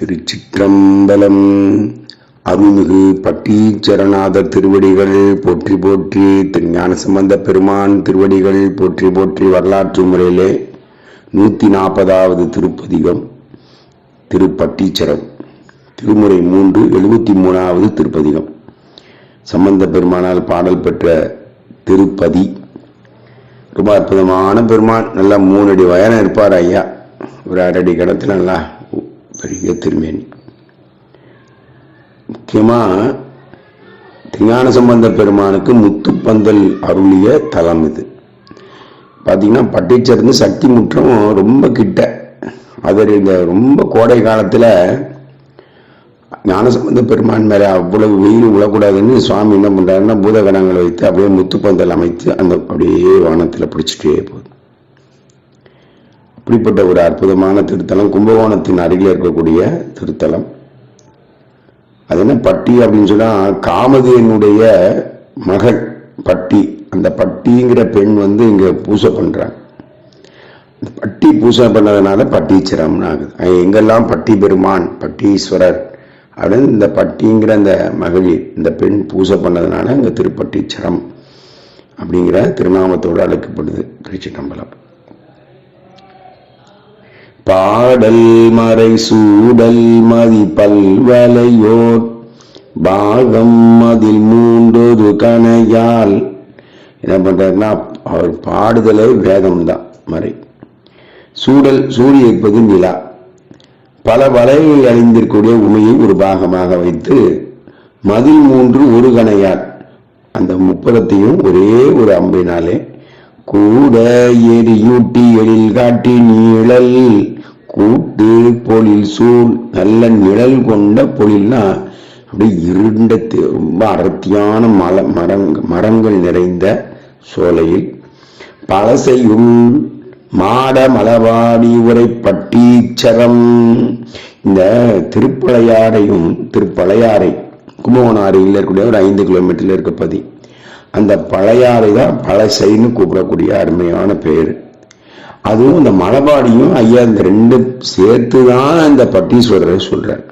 திருச்சிற்றம்பலம். அருள்மிகு பட்டீச்சரநாதர் திருவடிகள் போற்றி போற்றி திருஞான சம்பந்த பெருமான் திருவடிகள் போற்றி போற்றி வரலாற்று முறையிலே நூற்றி நாற்பதாவது திருப்பதிகம் திருப்பட்டீச்சரம். திருமுறை மூன்று எழுபத்தி மூணாவது திருப்பதிகம். சம்பந்த பெருமானால் பாடல் பெற்ற திருப்பதி. ரொம்ப அற்புதமான பெருமான். நல்லா மூணு அடி வயனம் இருப்பார் ஐயா. ஒரு அரடி கிடத்துல நல்லா பெரிய திருமேனி. முக்கியமாக தியான சம்பந்த பெருமானுக்கு முத்துப்பந்தல் அருளிய தலம் இது. பார்த்தீங்கன்னா பட்டீச்சர்ந்து சக்தி முற்றம் ரொம்ப கிட்ட. அதில் இந்த ரொம்ப கோடை காலத்தில் ஞானசம்பந்த பெருமான் மேலே அவ்வளவு வெயில் விழக்கூடாதுன்னு சுவாமி என்ன பண்ணுறாருன்னா பூதகணங்களை வைத்து அப்படியே முத்துப்பந்தல் அமைத்து அந்த அப்படியே வானத்தில் பிடிச்சிட்டே போகுது. இப்படிப்பட்ட ஒரு அற்புதமான திருத்தலம். கும்பகோணத்தின் அருகில் இருக்கக்கூடிய திருத்தலம். அது என்ன? பட்டி அப்படின்னு சொன்னால் காமதியனுடைய மகள் பட்டி. அந்த பட்டிங்கிற பெண் வந்து இங்கே பூசை பண்ணுறாங்க இந்த பட்டி பூசை பண்ணதுனால பட்டீச்சரம்னு ஆகுது. எங்கெல்லாம் பட்டி பெருமான் பட்டீஸ்வரர் அப்படின்னு இந்த பட்டிங்கிற அந்த மகளிர் இந்த பெண் பூசை பண்ணதுனால இங்கே திருப்பட்டீச்சரம் அப்படிங்கிற திருநாமத்தோடு அழைக்கப்படுது திருச்சிட்டம்பலம் பாடல் மறை சூடல் மதி பல்வலையோர் பாகம் அதில் மூன்றொரு கணையால். என்ன பண்றாருன்னா அவர் பாடுதலே வேதம்தான் மறை. சூடல் சூரிய இருப்பது நிலா. பல வலையை அழிந்திருக்கக்கூடிய உமையை ஒரு பாகமாக வைத்து மதில் மூன்று ஒரு கணையால். அந்த முப்பதத்தையும் ஒரே ஒரு அம்பினாலே கூட எரியூட்டி எழில் காட்டி நீழல். கூட்டு பொழில் சூழ் நல்ல நிழல் கொண்ட பொழில்னா அப்படியே இருண்ட ரொம்ப அடர்த்தியான மல மரங் மரங்கள் நிறைந்த சோலையில் பழசையுள் மாட மலவாடி உரை பட்டீச்சரம் இந்த திருப்பழையாறையும் திருப்பழையாறை கும்பகோணம் இருக்கக்கூடிய ஒரு ஐந்து கிலோமீட்டரில் இருக்க பதி. அந்த பழையாறை தான் பழசைன்னு கூப்பிடக்கூடிய அருமையான பேர். அதுவும் இந்த மலபாடியும் ஐயா இந்த ரெண்டு சேர்த்து தான் இந்த பட்டீஸ்வரரை சொல்கிறார்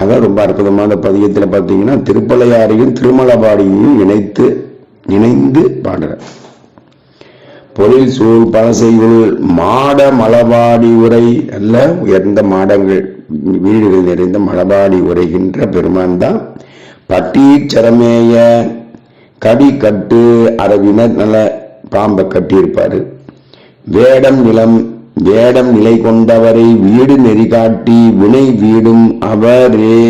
அதான் ரொம்ப அற்புதமான பதியத்தில் பார்த்தீங்கன்னா திருப்பலையாரையும் திருமலபாடியையும் இணைத்து இணைந்து பாடுறார். பொழில் சூழ் பழசைகள் மாட மலபாடி உரை அல்ல உயர்ந்த மாடங்கள் வீடுகள் நிறைந்த மலபாடி உரைகின்ற பெருமான் தான். பட்டீச்சரமேய கடி கட்டு அரவினர் நல்ல பாம்பை கட்டியிருப்பாரு. வேடம் நிலம் வேடம் நிலை கொண்டவரை வீடு நெறி காட்டி வினை வீடும் அவரே.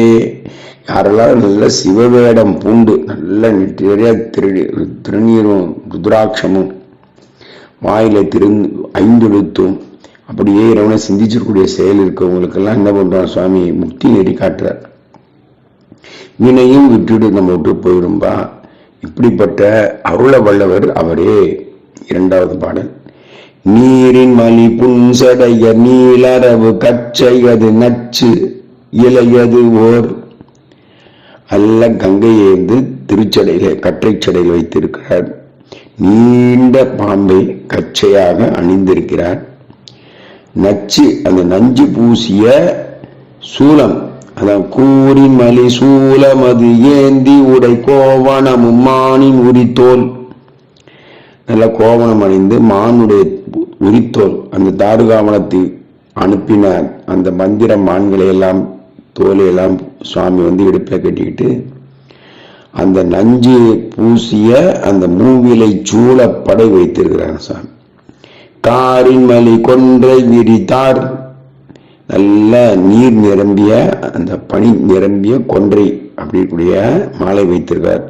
யாரெல்லாம் நல்ல சிவவேடம் பூண்டு நல்ல நிறைய திரு திருநீரும் ருத்ராட்சமும் வாயில திரு ஐந்தெழுத்தும் அப்படியே இறைவனை சிந்திச்சிருக்கக்கூடிய செயல் இருக்கவங்களுக்கெல்லாம் என்ன பண்றான் சுவாமி? முக்தி நெறி காட்டுறார் வினையும் விட்டுடு நம்ம விட்டு போயிடும்பா. இப்படிப்பட்ட அருள வல்லவர் அவரே. இரண்டாவது பாடல். நீரின் மணி புன்சடைய நீளரவு கச்சையது நச்சு இலையது ஓர். அல்ல கங்கையேந்து திருச்சடையில கற்றைச்சடையில் வைத்திருக்கிறார். நீண்ட பாம்பை கச்சையாக அணிந்திருக்கிறார். நச்சு அந்த நஞ்சு பூசிய சூலம் அதான் கூறின் மலி சூலம் அது ஏந்தி உடை கோவணமும் மானின் உரித்தோல். நல்ல கோவணம் அணிந்து மானுடைய உரித்தோல் அந்த தாடுகாவனத்தை அனுப்பின அந்த மந்திர மான்களையெல்லாம் எல்லாம் சுவாமி வந்து இடுப்பில் கட்டிக்கிட்டு அந்த நஞ்சு பூசிய அந்த மூவிலை சூழ படை வைத்திருக்கிறாங்க சுவாமி காரின் மலி கொன்றை விரித்தார். நல்ல நீர் நிரம்பிய அந்த பனி நிரம்பிய கொன்றை அப்படிக்கூடிய மாலை வைத்திருக்கார்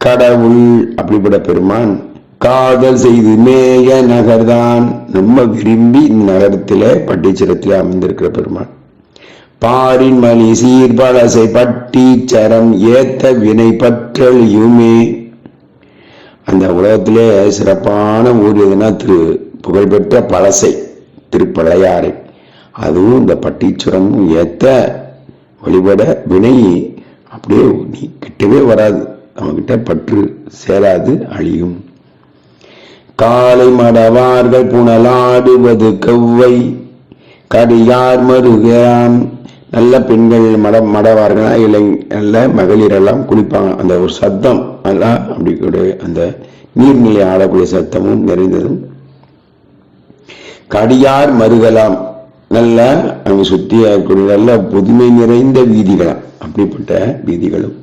கடவுள் அப்படிப்பட்ட பெருமான் காதல் செய்து மேய நகர்தான் ரொம்ப விரும்பி இந்த நகரத்தில் பட்டீச்சரத்தில் அமைந்திருக்கிற பெருமாள். பாரின் மலி சீர்பலசை பட்டீச்சரம் ஏத்த வினை பற்றழியுமே. அந்த உலகத்திலே சிறப்பான ஊர் எதுனா திரு புகழ்பெற்ற பழசை திருப்பழையாறை. அதுவும் இந்த பட்டீச்சுரமும் ஏத்த வழிபட வினை அப்படியே நீ கிட்டவே வராது. நம்மகிட்ட பற்று சேராது அழியும். காலை மடவார்கள் புனலாடுவது கவ்வை. கடியார் மருகிறான் நல்ல பெண்கள் மட மடவார்களா? இளை நல்ல மகளிரெல்லாம் குளிப்பாங்க. அந்த ஒரு சத்தம் எல்லாம் அப்படி கூட அந்த நீர்நிலை ஆடக்கூடிய சத்தமும் நிறைந்ததும். கடியார் மருகலாம். நல்ல அங்கு சுத்தி இருக்கக்கூடிய நல்ல புதுமை நிறைந்த வீதிகளாம் அப்படிப்பட்ட வீதிகளும்.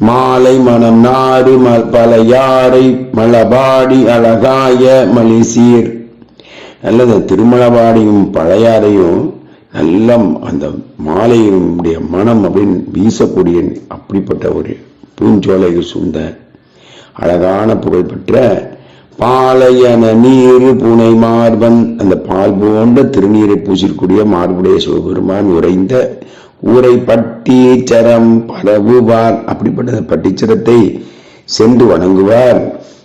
மாலை மனம் நாடு ம- பல யாரை மலபாடி அழகாய மலிசீர். நல்லது இந்த திருமலபாடியும் பழையாறையும் நல்ல அந்த மாலையினுடைய மனம் அப்படின்னு வீசக்கூடிய அப்படிப்பட்ட ஒரு பூஞ்சோலைகள் சூழ்ந்த அழகான புகழ்பெற்ற பாலையன நீர் புனை மார்பன் அந்த பால் போன்ற திருநீரை பூசிக்கூடிய மார்புடைய சிவபெருமான் உறைந்த ஊரை பட்டீச்சரம் பரவுவார் அப்படிப்பட்ட பட்டீச்சரத்தை சென்று வணங்குவார்.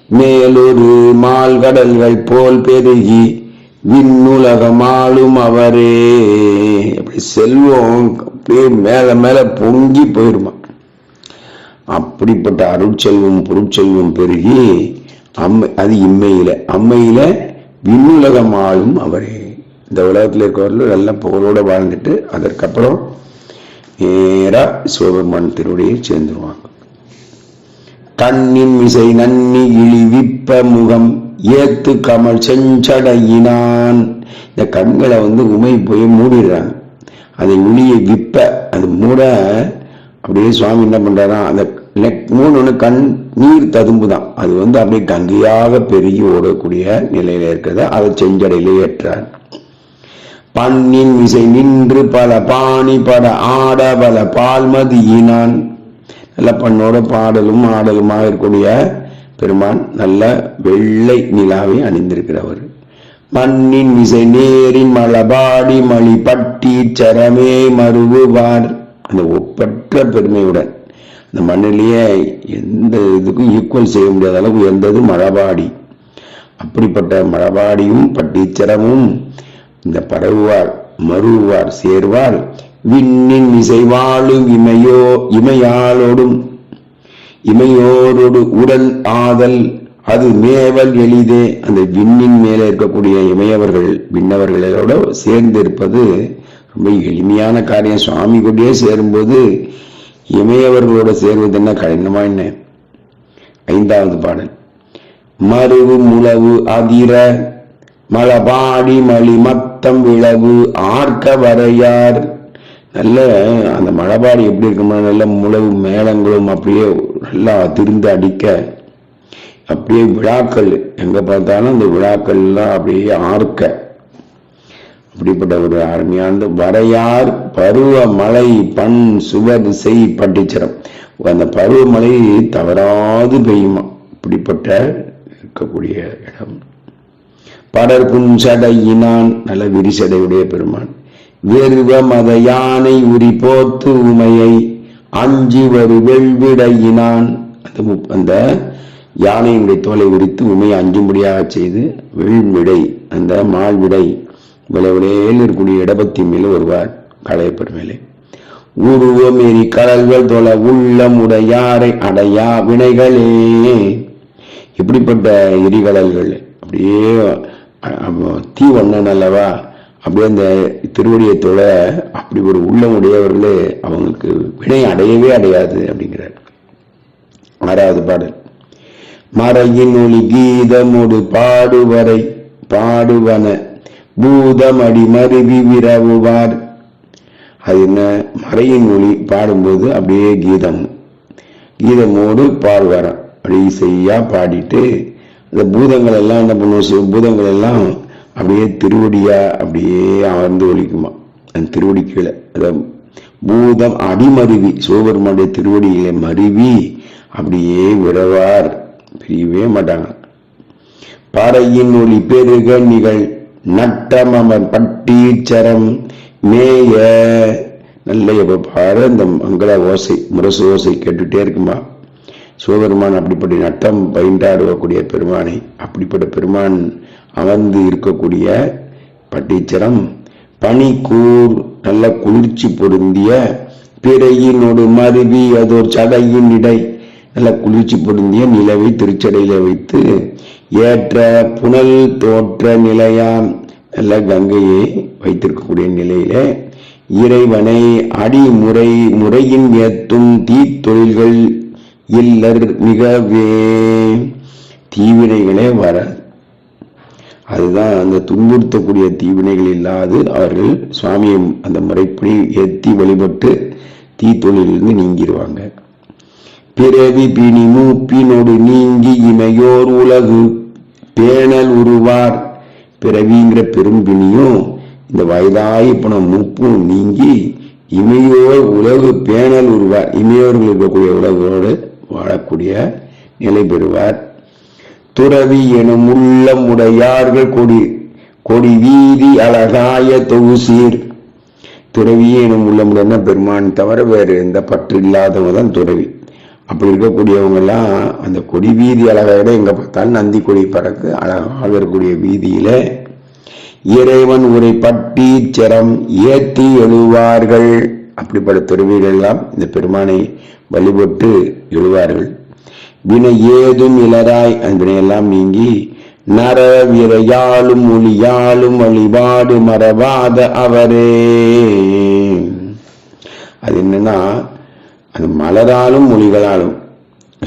மேலொரு மால்கடல்கள் போல் பெருகி விண்ணுலகமாளும் அவரே. அப்படி செல்வம் அப்படியே மேல மேல பொங்கி போயிருமா. அப்படிப்பட்ட அருட்செல்வம் பொருட்செல்வம் பெருகி அம்மை அது இம்மையில அம்மையில விண்ணுலகம் ஆளும் அவரே. இந்த உலகத்தில் இருக்கவர்கள் நல்ல புகழோடு வாழ்ந்துட்டு அதற்கப்புறம் நேரா சிவபெருமான் திருவடியை சேர்ந்துருவாங்க. கண்ணின் மிசை நன்னி இழிவிப்ப முகம் ஏத்து கமல் செஞ்சடையினான். இந்த கண்களை வந்து உமை போய் மூடிடுறாங்க. அதை ஒளியை விப்ப அது மூட அப்படியே சுவாமி என்ன பண்றாராம் அந்த நெக் மூணு கண் நீர் ததும்பு தான் அது வந்து அப்படியே கங்கையாக பெருகி ஓடக்கூடிய நிலையில இருக்கிறத அதை செஞ்சடையிலே ஏற்றார். பண்ணின் மிசை நின்று பல பாணி பட ஆட பல பால்மதியினான் நல்ல பண்ணோட பாடலும் ஆடலுமாக இருக்கக்கூடிய பெருமான் நல்ல வெள்ளை நிலாவை அணிந்திருக்கிறவர். மண்ணின் விசை நேரின் மலபாடி மணி பட்டி சரமே மருவுவார். அந்த ஒப்பற்ற பெருமையுடன் அந்த மண்ணிலேயே எந்த இதுக்கும் ஈக்குவல் செய்ய முடியாத அளவுக்கு உயர்ந்தது மழபாடி அப்படிப்பட்ட மழபாடியும் பட்டீச்சரமும் இந்த பரவுவார் மருவார் சேர்வார். விண்ணின் இசைவாழும் இமையோ இமையாளோடும் இமையோரோடு உடல் ஆதல் அது மேவல் எளிதே. அந்த விண்ணின் மேலே இருக்கக்கூடிய இமையவர்கள் விண்ணவர்களோட சேர்ந்து இருப்பது ரொம்ப எளிமையான காரியம். சுவாமி கூடயே சேரும்போது இமையவர்களோட சேர்வது என்ன கடினமா என்ன? ஐந்தாவது பாடல். மருவு முழவு அதிர மலபாடி மலிமத்தம் விளவு ஆர்க்க வரையார் நல்ல அந்த மழபாடி எப்படி இருக்குமா நல்ல முழவு மேளங்களும் அப்படியே நல்லா அதிர்ந்து அடிக்க அப்படியே விழாக்கள் எங்க பார்த்தாலும் அந்த விழாக்கள்லாம் அப்படியே ஆர்க்க. அப்படிப்பட்ட ஒரு அருமையான வரையார் பருவ மழை பண் சுவர் செய் பட்டிச்சரம். அந்த பருவமழை தவறாது பெய்யுமா? இப்படிப்பட்ட இருக்கக்கூடிய இடம். படர் புன்சடையினான் நல்ல விரிசடையுடைய பெருமான். வெறுவ மத யானை உரி போத்து உமையை அஞ்சி வரு வெள்விடையினான். அந்த அந்த யானையினுடைய தோலை உரித்து உமையை அஞ்சும்படியாக செய்து வெள்விடை அந்த மால்விடை விளைவிடையில் இருக்கக்கூடிய இடபத்தி மேலே வருவார் களைய பெருமேலே உருவமேறி கடல்கள் தொல உள்ளம் உடையாரை அடையா வினைகளே. இப்படிப்பட்ட எரிகடல்கள் அப்படியே தீவண்ணன் தீ அல்லவா அப்படியே அந்த திருவடியை தொழ அப்படி ஒரு உள்ளமுடையவர்களே அவங்களுக்கு வினை அடையவே அடையாது அப்படிங்கிறார். ஆறாவது பாடல். மறையின் ஒளி கீதமுடு பாடுவரை பாடுவன பூதமடி மருவி விரவுவார். அது என்ன? மறையின் ஒளி பாடும்போது அப்படியே கீதம். கீதமோடு பாடுவாராம். அப்படி செய்யா பாடிட்டு இந்த பூதங்கள் எல்லாம் என்ன பண்ணுவோம் பூதங்கள் எல்லாம் அப்படியே திருவடியா அப்படியே அமர்ந்து ஒழிக்குமா அந்த திருவடி கீழே. அத பூதம் அடிமருவி சிவபெருமானுடைய திருவடியிலே மருவி அப்படியே விரவார் பிரியவே மாட்டாங்க. பறையின் ஒளி பெருக நிகழ் நட்டம் அமர் பட்டீச்சரம் மேய. நல்ல எப்ப பாரு அந்த மங்கள ஓசை முரசு ஓசை கேட்டுட்டே இருக்குமா? சிவபெருமான் அப்படிப்பட்ட நட்டம் பயின்றாடுவக்கூடிய பெருமானை அப்படிப்பட்ட பெருமான் அமர்ந்து இருக்கக்கூடிய பட்டீச்சரம் பனிக்கூர் நல்ல குளிர்ச்சி பொருந்திய பிறையினோடு மருவி அதோர் சடையின் இடை நல்ல குளிர்ச்சி பொருந்திய நிலவை திருச்சடையில வைத்து ஏற்ற புனல் தோற்ற நிலையாம் நல்ல கங்கையை வைத்திருக்கக்கூடிய நிலையில இறைவனை அடிமுறை முறையின் ஏத்தும் தீத்தொழில்கள் இல்லர் மிகவே தீவினைகளே வராது அதுதான் அந்த துன்புறுத்தக்கூடிய தீவினைகள் இல்லாது அவர்கள் சுவாமியை அந்த முறைப்படி ஏற்றி வழிபட்டு தீத்தொழிலிருந்து நீங்கிடுவாங்க. பிறவி பிணி மூப்பினோடு நீங்கி இமையோர் உலகு பேணல் உருவார். பிறவிங்கிற பெரும்பிணியும் இந்த வயதாகி போன மூப்பும் நீங்கி இமையோர் உலகு பேணல் உருவார். இமையோர்கள் இருக்கக்கூடிய உலகோடு வாழக்கூடிய நிலை பெறுவார். துறவி எனும் உள்ளம் உடையார்கள் கொடி கொடி வீதி அழகாய தொகுசீர். துறவி எனும் உள்ளமுடன பெருமான் தவிர வேறு எந்த பற்று இல்லாதவங்க தான் துறவி. அப்படி இருக்கக்கூடியவங்க எல்லாம் அந்த கொடி வீதி அழகாக எங்க பார்த்தாலும் நந்தி கொடி பறக்கு அழகாக இருக்கக்கூடிய வீதியில இறைவன் உரை பட்டி சரம் ஏத்தி எழுவார்கள். அப்படிப்பட்ட துறவிகள் எல்லாம் இந்த பெருமானை வழிபட்டு எழுவார்கள். வினை ஏதும் இலராய் அன்பினையெல்லாம் நீங்கி நர விரையாலும் மொழியாலும் வழிபாடு மறவாத அவரே. அது என்னன்னா அது மலராலும் மொழிகளாலும்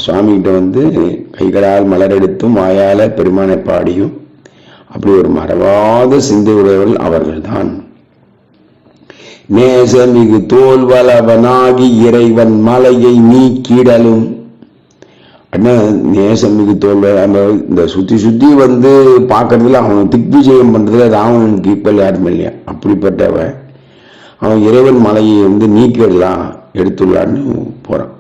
சுவாமிகிட்ட வந்து கைகளால் மலர் எடுத்தும் வாயால பெருமானை பாடியும் அப்படி ஒரு மறவாத சிந்தை உடையவர்கள் அவர்கள்தான். நேசமிகு தோல்வளவனாகி இறைவன் மலையை நீக்கிடலும். அண்ணா நேசம் மிகு தோல் அந்த இந்த சுத்தி சுத்தி வந்து பார்க்கறதுல அவன் திக்விஜயம் பண்றதுல ராவணனுக்கு ஈக்குவல் யாருமே இல்லையா? அப்படிப்பட்டவன். அவன் இறைவன் மலையை வந்து நீக்கிடலாம் எடுத்துள்ளான்னு போறான்.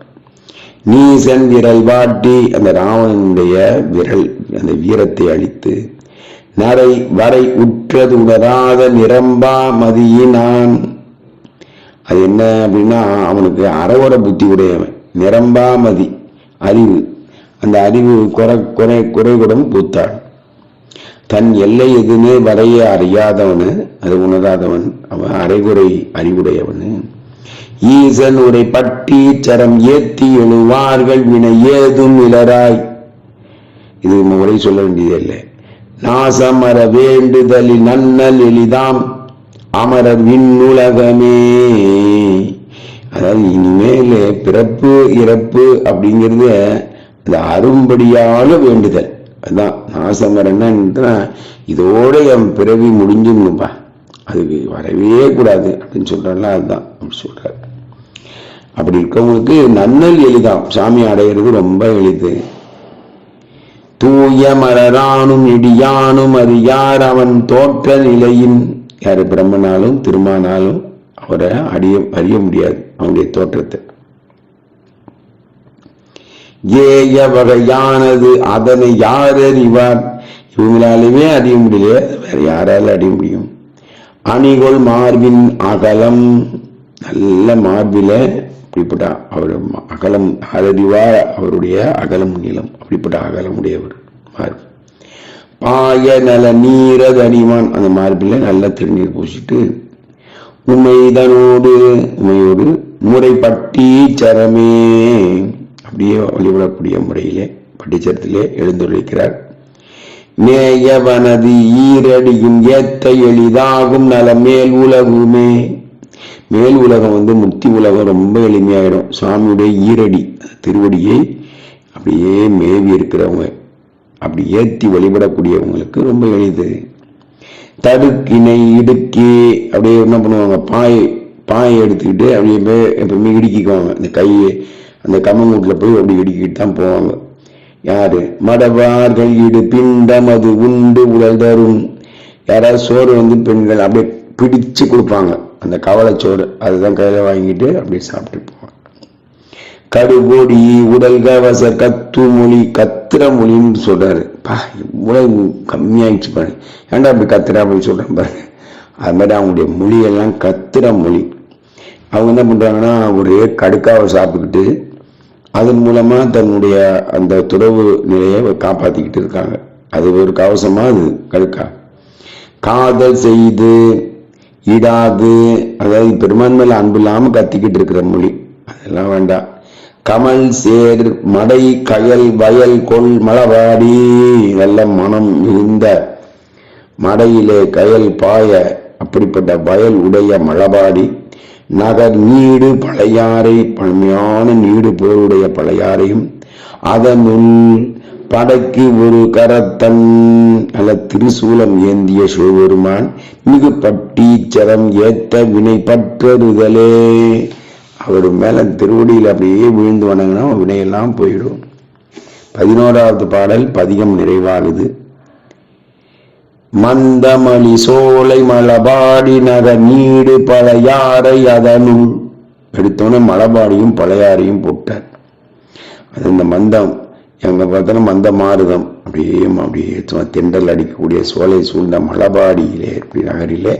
நீசன் விரல் வாட்டி அந்த ராவணனுடைய விரல் அந்த வீரத்தை அழித்து நரை வரை உற்றது உணராத நிரம்பா மதியினான். அது என்ன அப்படின்னா அவனுக்கு அறவர புத்தி உடையவன். நிரம்பா மதி. அறிவு. அந்த அறிவு குறை குறை குறைகுடம் பூத்தான் தன் எல்லை எதுவுமே வரைய அறியாதவனு அது உணராதவன். அவன் அரைகுறை அறிவுடையவனு. ஈசன் உரை பட்டி சரம் ஏத்தி எழுவார்கள் வினை ஏதும் இலராய். இது முறை சொல்ல வேண்டியதில்லை நாசமர வேண்டுதலில் நன்னல் எளிதாம். அமர விண்ணுலகமே அதாவது இனிமேல் பிறப்பு இறப்பு அப்படிங்கிறது அது அரும்படியால வேண்டுதல். அதுதான் நாசமர் என்ன இதோட என் பிறவி முடிஞ்சிடணும்பா அதுக்கு வரவே கூடாது. அப்படின்னு சொல்றாங்களா அதுதான் அப்படி சொல்றாரு. அப்படி இருக்கவங்களுக்கு நன்னல் எளிதாம். சாமி அடையிறது ரொம்ப எளிது. தூய மலரானும் இடியானும் அறியார் அவன் தோற்ற நிலையின் யார் பிரம்மனாலும் திருமானாலும் அவரை அடிய அறிய முடியாது அவனுடைய தோற்றத்தை. ஏய வகையானது அதனை யார் அறிவார் இவங்களாலுமே அறிய முடியல வேற யாரால அறிய முடியும். அணிகோள் மார்பின் அகலம் நல்ல மார்பில அப்படிப்பட்ட அவர் அகலம் அறிவார் அவருடைய அகலம் நீளம் அப்படிப்பட்ட அகலம் உடையவர் மார்பு. பாய நல நீரது அணிவான் அந்த மார்பில் நல்ல திருநீர் பூசிட்டு உமைதனோடு உமையோடு முறைப்பட்டி சரமே. அப்படியே வழிபடக்கூடிய முறையிலே பட்டிச்சரத்திலே எழுந்துரைக்கிறார் மேயவனது ஈரடியும் ஏத்த எளிதாகும் நல மேல் உலகுமே. மேல் உலகம் வந்து முக்தி உலகம் ரொம்ப எளிமையாயிடும். சுவாமியுடைய ஈரடி திருவடியை அப்படியே மேவி இருக்கிறவங்க. அப்படி ஏற்றி வழிபடக்கூடியவங்களுக்கு ரொம்ப எளிது. தடுக்கினை இடுக்கி அப்படியே என்ன பண்ணுவாங்க பாய் பாயை எடுத்துக்கிட்டு அப்படியே எப்பவுமே இடுக்கிக்குவாங்க. இந்த கையை அந்த கம்மங்கூட்டில் போய் அப்படி இடுக்கிட்டு தான் போவாங்க. யாரு? மடவார்கள் இடு பிண்டம் அது உண்டு உடல் தரும். யாராவது சோறு வந்து பெண்கள் அப்படியே பிடிச்சு கொடுப்பாங்க. அந்த கவலை சோறு அதுதான் கையில் வாங்கிட்டு அப்படியே சாப்பிட்டு போவாங்க கடுகோடி உடல் கவச கத்து மொழி கத்திர மொழின்னு சொல்றாரு. பா இவ்வளவு கம்மியாயிடுச்சு பாரு. ஏன்டா அப்படி கத்துறா அப்படின்னு சொல்றேன் பாருங்க. அது மாதிரி அவங்களுடைய மொழியெல்லாம் கத்திர மொழி. அவங்க என்ன பண்றாங்கன்னா ஒரே கடுக்காவை சாப்பிட்டுக்கிட்டு அதன் மூலமா தன்னுடைய அந்த துறவு நிலையை காப்பாத்திக்கிட்டு இருக்காங்க. அது ஒரு கவசமா அது கடுக்கா. காதல் செய்து இடாது அதாவது பெருமான் மேல அன்பு இல்லாம கத்திக்கிட்டு இருக்கிற மொழி. அதெல்லாம் வேண்டாம். கமல் சேர் மடை கயல் வயல் கொள் மலவாடி நல்ல மனம் மிகுந்த மடையிலே கயல் பாய அப்படிப்பட்ட வயல் உடைய மலபாடி நகர் நீடு பழையாறை பழமையான நீடு போருடைய பழையாறையும் அதனுள் படைக்கு ஒரு கரத்தன் அல்ல திருசூலம் ஏந்திய சிவபெருமான் மிகு பட்டீச்சரம் ஏத்த வினை பற்றறுதலே அவர் மேலே திருவடியில் அப்படியே விழுந்து வணங்கினா வினையெல்லாம் போயிடும். பதினோராவது பாடல் பதிகம் நிறைவாகுது. மந்தமணி சோலை மலபாடி நக நீடு பழையாறை அதனுள்? எடுத்தோன்னே மலபாடியும் பழையாறையும் போட்டார். அது இந்த மந்தம் எங்கே பார்த்தாலும் மந்த மாறுதம் அப்படியே அப்படியே திண்டல் தெண்டல் அடிக்கக்கூடிய சோலை சூழ்ந்த மலபாடியிலே இப்படி நகரிலே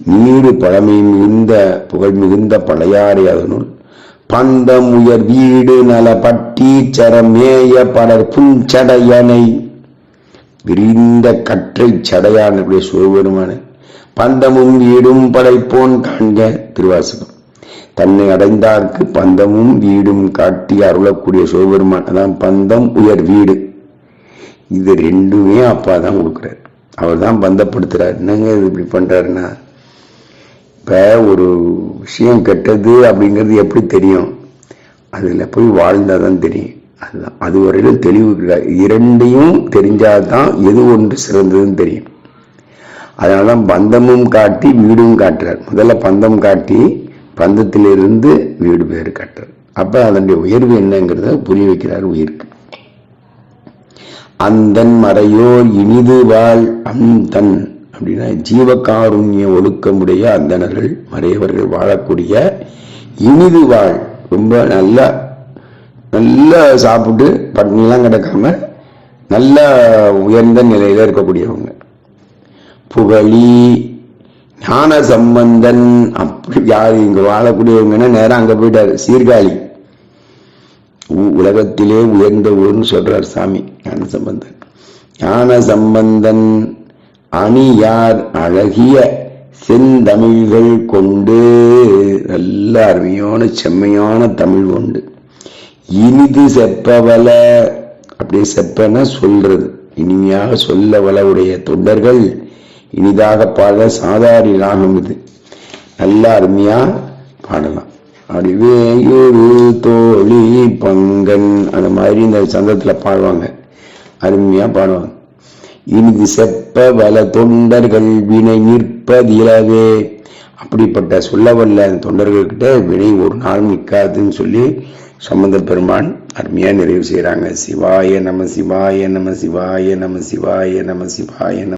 நீடு பழமை மிகுந்த புகழ் மிகுந்த பழையாறை அதனுள் பந்தம் உயர் வீடு நல பட்டீச்சரம் மேய பலர் புஞ்சடையனை விரிந்த கற்றை சடையான் அப்படியே சிவபெருமான பந்தமும் வீடும் படைப்போன் காண்க திருவாசகம். தன்னை அடைந்தார்க்கு பந்தமும் வீடும் காட்டி அருளக்கூடிய சிவபெருமான் அதான் பந்தம் உயர் வீடு. இது ரெண்டுமே அப்பா தான் கொடுக்குறாரு. அவர் தான் பந்தப்படுத்துறாரு. என்னங்க இது இப்படி பண்றாருன்னா? இப்போ ஒரு விஷயம் கெட்டது அப்படிங்கிறது எப்படி தெரியும்? அதில் போய் வாழ்ந்தாதான் தெரியும். அதுதான். அது வரையிலும் தெளிவு கிடையாது இரண்டையும் தெரிஞ்சால் தான் எது ஒன்று சிறந்ததுன்னு தெரியும். அதனாலதான் பந்தமும் காட்டி வீடும் காட்டுறார். முதல்ல பந்தம் காட்டி பந்தத்திலிருந்து வீடு பேர் காட்டுறார். அப்போ அதனுடைய உயர்வு என்னங்கிறத புரிய வைக்கிறார் உயிருக்கு. அந்தன் மறையோர் இனிது வாழ் அந்தன் அப்படின்னா ஜீவகாருண்ய ஒழுக்கமுடைய அந்தணர்கள் மறையவர்கள் வாழக்கூடிய இனிது வாழ். ரொம்ப நல்லா நல்லா சாப்பிட்டு பட்டினெல்லாம் கிடக்காம நல்ல உயர்ந்த நிலையில இருக்கக்கூடியவங்க. புகழி ஞான சம்பந்தன் அப்படி யார் இங்க வாழக்கூடியவங்கன்னா நேரம் அங்க போயிட்டாரு சீர்காழி. உ- உலகத்திலே உயர்ந்த ஊர்னு சொல்றார் சாமி ஞான சம்பந்தன் ஞான சம்பந்தன் அணியார் அழகிய செந்தமிழ்கள் கொண்டு நல்ல அருமையான செம்மையான தமிழ் கொண்டு இனிது செப்பவல அப்படி செப்பன சொல்றது. இனிமையாக சொல்ல வளவுடைய தொண்டர்கள் இனிதாக பாட சாதாரி ராகம் இது. நல்ல அருமையா பாடலாம். அடிவேயுரு தோழி பங்கன் அந்த மாதிரி இந்த சந்தத்துல பாடுவாங்க. அருமையா பாடுவாங்க. இனிது செப்ப வல தொண்டர்கள் வினை நிற்பதிலவே. அப்படிப்பட்ட சொல்ல வல்ல அந்த தொண்டர்கள்கிட்ட வினை ஒரு நாள் நிற்காதுன்னு சொல்லி சம்பந்த பெருமான் அருமையாக நிறைவு செய்கிறாங்க சிவாய நம சிவாய நம சிவாய நம சிவாய நம சிவாய நம